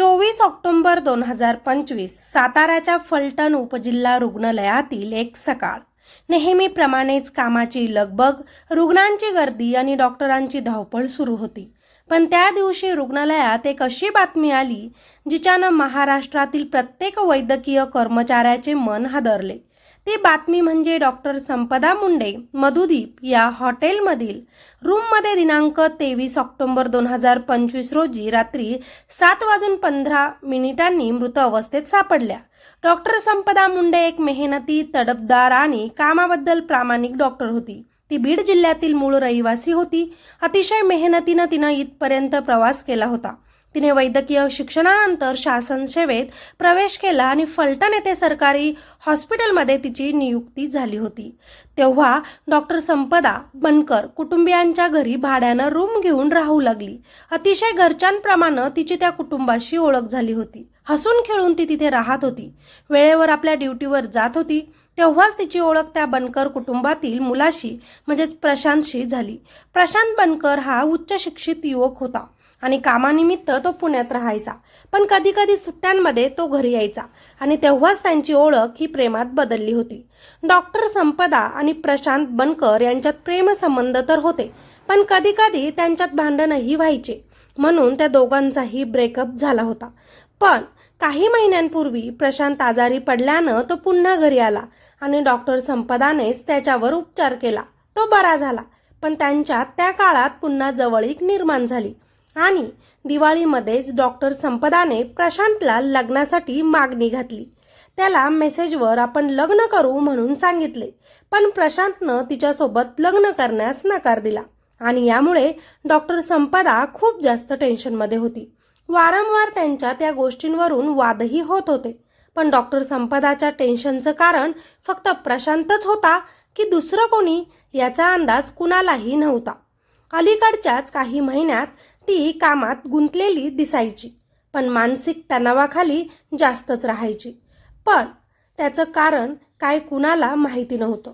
चोवीस ऑक्टोंबर दोन हजार पंचवीस साताऱ्याच्या फलटण उपजिल्हा रुग्णालयातील एक सकाळ. नेहमीप्रमाणेच कामाची लगबग रुग्णांची गर्दी आणि डॉक्टरांची धावपळ सुरू होती. पण त्या दिवशी रुग्णालयात एक अशी बातमी आली जिच्यानं महाराष्ट्रातील प्रत्येक वैद्यकीय कर्मचाऱ्याचे मन हादरले. ती बातमी म्हणजे डॉक्टर संपदा मुंडे मधुदीप या हॉटेलमधील रूममध्ये दिनांक तेवीस ऑक्टोबर दोन हजार पंचवीस रोजी रात्री सात वाजून पंधरा मिनिटांनी मृत अवस्थेत सापडल्या. डॉक्टर संपदा मुंडे एक मेहनती तडपदार आणि कामाबद्दल प्रामाणिक डॉक्टर होती. ती बीड जिल्ह्यातील मूळ रहिवासी होती. अतिशय मेहनतीनं तिनं इथपर्यंत प्रवास केला होता. तिने वैद्यकीय शिक्षणानंतर शासन सेवेत प्रवेश केला आणि फलटण येथे सरकारी हॉस्पिटलमध्ये तिची नियुक्ती झाली होती. तेव्हा डॉक्टर संपदा बनकर कुटुंबियांच्या घरी भाड्यानं रूम घेऊन राहू लागली. अतिशय घरच्यांप्रमाणे तिची त्या कुटुंबाशी ओळख झाली होती. हसून खेळून ती तिथे राहत होती. वेळेवर आपल्या ड्युटीवर जात होती. तेव्हाच तिची ओळख त्या बनकर कुटुंबातील मुलाशी म्हणजेच प्रशांतशी झाली. प्रशांत बनकर हा उच्च शिक्षित युवक होता. आणि कामानिमित्त तो पुण्यात राहायचा. पण कधी कधी सुट्ट्यांमध्ये तो घरी यायचा आणि तेव्हाच त्यांची ओळख ही प्रेमात बदलली होती. डॉक्टर संपदा आणि प्रशांत बनकर यांच्यात प्रेमसंबंध तर होते पण कधी कधी त्यांच्यात भांडणही व्हायचे. म्हणून त्या दोघांचाही ब्रेकअप झाला होता. पण काही महिन्यांपूर्वी प्रशांत आजारी पडल्यानं तो पुन्हा घरी आला आणि डॉक्टर संपदानेच त्याच्यावर उपचार केला. तो बरा झाला पण त्यांच्यात त्या काळात पुन्हा जवळीक निर्माण झाली. आणि दिवाळीमध्येच डॉक्टर संपदाने प्रशांतला लग्नासाठी मागणी घातली. त्याला मेसेजवर आपण लग्न करू म्हणून सांगितले पण प्रशांतनं तिच्यासोबत लग्न करण्यास नकार दिला आणि यामुळे डॉक्टर संपदा खूप जास्त टेन्शनमध्ये होती. वारंवार त्यांच्या त्या गोष्टींवरून वादही होत होते पण डॉक्टर संपदाच्या टेन्शनचं कारण फक्त प्रशांतच होता की दुसरं कोणी याचा अंदाज कुणालाही नव्हता. अलीकडच्याच काही महिन्यात ती कामात गुंतलेली दिसायची पण मानसिक तणावाखाली जास्तच राहायची. पण त्याचं कारण काय कुणाला माहिती नव्हतं.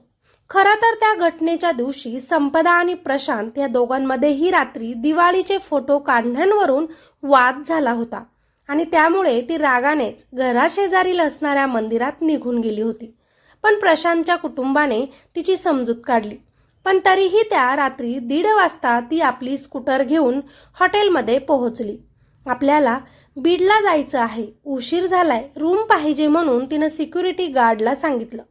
खरं तर त्या घटनेच्या दिवशी संपदा आणि प्रशांत या दोघांमध्येही रात्री दिवाळीचे फोटो काढण्यावरून वाद झाला होता आणि त्यामुळे ती रागानेच घराशेजारील असणाऱ्या मंदिरात निघून गेली होती. पण प्रशांतच्या कुटुंबाने तिची समजूत काढली. पण तरीही त्या रात्री दीड वाजता ती आपली स्कूटर घेऊन हॉटेलमध्ये पोहोचली. आपल्याला बीडला जायचं आहे. उशीर झालाय. रूम पाहिजे म्हणून तिनं सिक्युरिटी गार्डला सांगितलं.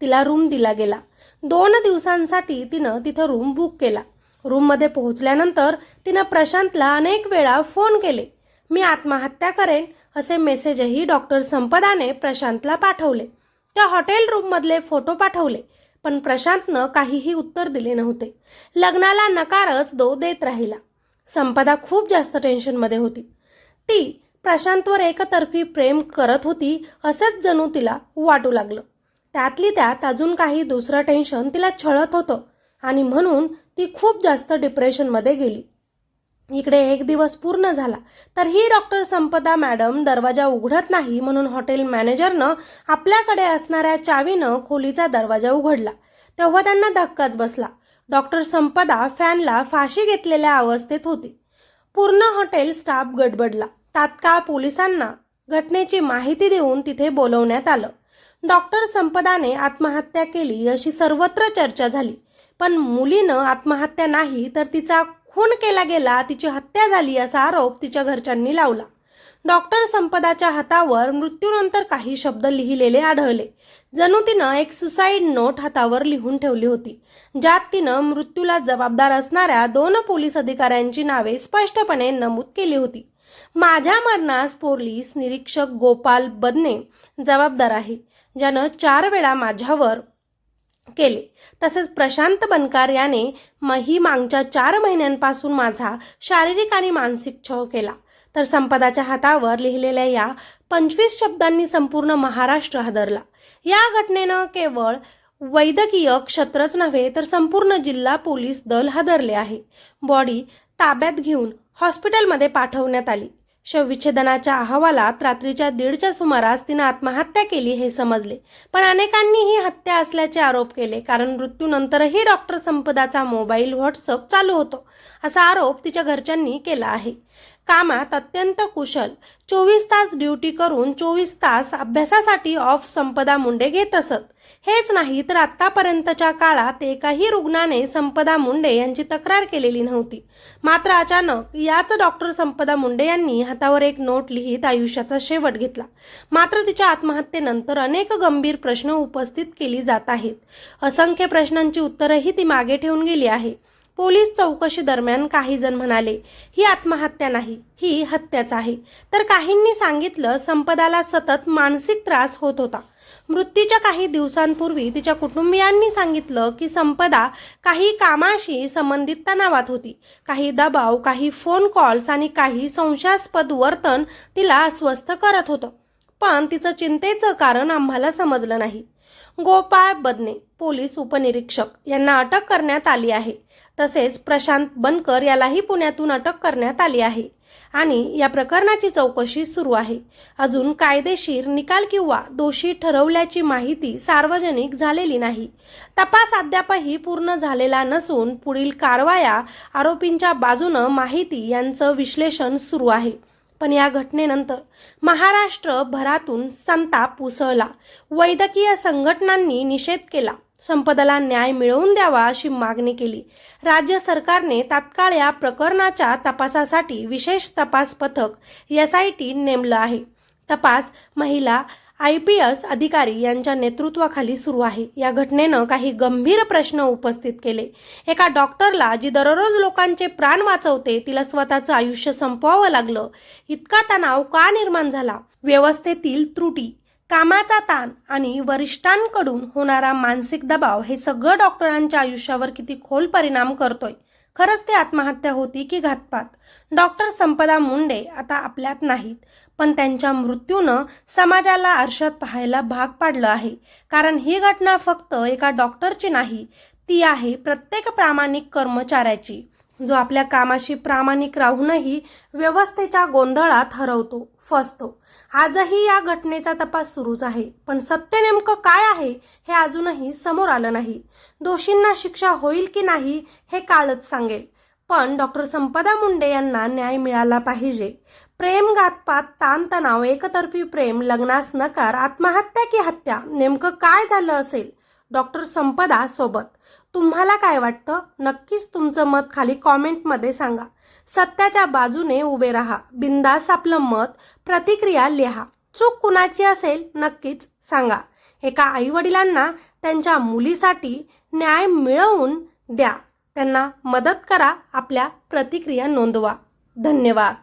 तिला रूम दिला गेला. दोन दिवसांसाठी तिनं तिथं रूम बुक केला. रूममध्ये पोहोचल्यानंतर तिनं प्रशांतला अनेक वेळा फोन केले. मी आत्महत्या करेन असे मेसेजही डॉक्टर संपदाने प्रशांतला पाठवले. त्या हॉटेल रूममधले फोटो पाठवले. पण प्रशांतनं काहीही उत्तर दिले नव्हते. लग्नाला नकारच दो देत राहिला. संपदा खूप जास्त टेन्शनमध्ये होती. ती प्रशांतवर एकतर्फी प्रेम करत होती असंच जणू तिला वाटू लागलं. त्यातली त्यात अजून काही दुसरं टेन्शन तिला छळत होतं आणि म्हणून ती खूप जास्त डिप्रेशनमध्ये गेली. इकडे एक दिवस पूर्ण झाला तर ही डॉक्टर संपदा मॅडम दरवाजा उघडत नाही म्हणून हॉटेल मॅनेजरनं आपल्याकडे असणाऱ्या चावीनं खोलीचा दरवाजा उघडला. तेव्हा त्यांना धक्काच बसला. डॉक्टर संपदा फॅनला फाशी घेतलेल्या अवस्थेत होती. पूर्ण हॉटेल स्टाफ गडबडला. तात्काळ पोलिसांना घटनेची माहिती देऊन तिथे बोलवण्यात आलं. डॉक्टर संपदाने आत्महत्या केली अशी सर्वत्र चर्चा झाली पण मुलीनं आत्महत्या नाही तर तिचा खून केला गेला तिची हत्या झाली असा आरोप तिच्या घरच्यांनी लावला. डॉक्टर संपदाच्या हातावर मृत्यूनंतर काही शब्द लिहिलेले आढळले. जणू तिनं एक सुसाईड नोट हातावर लिहून ठेवली होती ज्यात तिनं मृत्यूला जबाबदार असणाऱ्या दोन पोलीस अधिकाऱ्यांची नावे स्पष्टपणे नमूद केली होती. माझ्या मरणास पोलीस निरीक्षक गोपाल बदने जबाबदार आहे ज्यानं चार वेळा माझ्यावर केले. तसेच प्रशांत बनकार याने मही मागच्या चार महिन्यांपासून माझा शारीरिक आणि मानसिक छळ केला. तर संपदाच्या हातावर लिहिलेल्या या पंचवीस शब्दांनी संपूर्ण महाराष्ट्र हादरला. या घटनेनं केवळ वैद्यकीय क्षेत्रच नव्हे तर संपूर्ण जिल्हा पोलीस दल हादरले आहे. बॉडी ताब्यात घेऊन हॉस्पिटलमध्ये पाठवण्यात आली. शवविच्छेदनाच्या अहवालात रात्रीच्या दीडच्या सुमारास तिनं आत्महत्या केली हे समजले. पण अनेकांनी ही हत्या असल्याचे आरोप केले कारण मृत्यूनंतरही डॉक्टर संपदाचा मोबाईल व्हॉट्सअप चालू होतो असा आरोप तिच्या घरच्यांनी केला आहे. कामात अत्यंत कुशल. चोवीस तास ड्युटी करून चोवीस तास अभ्यासासाठी ऑफ संपदा मुंडे घेत असत. हेच नाही तर आत्तापर्यंतच्या काळात एकाही रुग्णाने संपदा मुंडे यांची तक्रार केलेली नव्हती. मात्र अचानक याच डॉक्टर संपदा मुंडे यांनी हातावर एक नोट लिहित आयुष्याचा शेवट घेतला. मात्र तिच्या आत्महत्येनंतर अनेक गंभीर प्रश्न उपस्थित केली जात आहेत. असंख्य प्रश्नांची उत्तरंही ती मागे ठेवून गेली आहे. पोलीस चौकशी दरम्यान काही जण म्हणाले ही आत्महत्या नाही ही हत्याच आहे. तर काहींनी सांगितलं संपदाला सतत मानसिक त्रास होत होता. मृत्यूच्या काही दिवसांपूर्वी तिच्या कुटुंबियांनी सांगितलं की संपदा काही कामाशी संबंधित तणावात होती. काही दबाव काही फोन कॉल्स आणि काही संशयास्पद वर्तन तिला अस्वस्थ करत होतं. पण तिचं चिंतेचं कारण आम्हाला समजलं नाही. गोपाळ बदने पोलीस उपनिरीक्षक यांना अटक करण्यात आली आहे. तसेच प्रशांत बनकर यालाही पुण्यातून अटक करण्यात आली आहे. आणि या प्रकरणाची चौकशी सुरू आहे. अजून कायदेशीर निकाल किंवा दोषी ठरवल्याची माहिती सार्वजनिक झालेली नाही. तपास अद्यापही पूर्ण झालेला नसून पुढील कारवाया आरोपींच्या बाजूनं माहिती यांचं विश्लेषण सुरू आहे. पण या घटनेनंतर महाराष्ट्र भरातून संताप उसळला. वैद्यकीय संघटनांनी निषेध केला. संपदाला न्याय मिळवून द्यावा अशी मागणी केली. राज्य सरकारने तात्काळ या प्रकरणाच्या तपासासाठी विशेष तपास पथक एस आय टी नेमलं आहे. तपास महिला आय पी एस अधिकारी यांच्या नेतृत्वाखाली सुरू आहे. या घटनेनं काही गंभीर प्रश्न उपस्थित केले. एका डॉक्टरला जी दररोज लोकांचे प्राण वाचवते तिला स्वतःचं आयुष्य संपवावं लागलं. इतका तणाव का निर्माण झाला? व्यवस्थेतील त्रुटी कामाचा ताण आणि वरिष्ठांकडून होणारा मानसिक दबाव हे सगळं डॉक्टरांच्या आयुष्यावर किती खोल परिणाम करतोय. खरंच ते आत्महत्या होती की घातपात? डॉक्टर संपदा मुंडे आता आपल्यात नाहीत पण त्यांच्या मृत्यूनं समाजाला आरशात पाहायला भाग पाडलं आहे. कारण ही घटना फक्त एका डॉक्टरची नाही ती आहे प्रत्येक प्रामाणिक कर्मचाऱ्याची. जो आपल्या कामाशी प्रामाणिक राहूनही व्यवस्थेच्या गोंधळात हरवतो फसतो. आजही या घटनेचा तपास सुरूच आहे. पण सत्य नेमकं काय आहे हे अजूनही समोर आलं नाही. दोषींना शिक्षा होईल की नाही हे काळच सांगेल. पण डॉक्टर संपदा मुंडे यांना न्याय मिळाला पाहिजे. प्रेम घातपात ताणतणाव एकतर्फी प्रेम लग्नास नकार आत्महत्या की हत्या नेमकं काय झालं असेल? डॉक्टर संपदा सोबत. तुम्हाला काय वाटतं? नक्कीच तुमचं मत खाली कॉमेंटमध्ये सांगा. सत्याच्या बाजूने उभे राहा. बिंदास आपलं मत प्रतिक्रिया लिहा. चूक कुणाची असेल नक्कीच सांगा. एका आईवडिलांना त्यांच्या मुलीसाठी न्याय मिळवून द्या. त्यांना मदत करा. आपल्या प्रतिक्रिया नोंदवा. धन्यवाद.